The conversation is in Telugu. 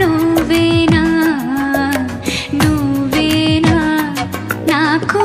నువ్వేనా? నువ్వేనా? నాకు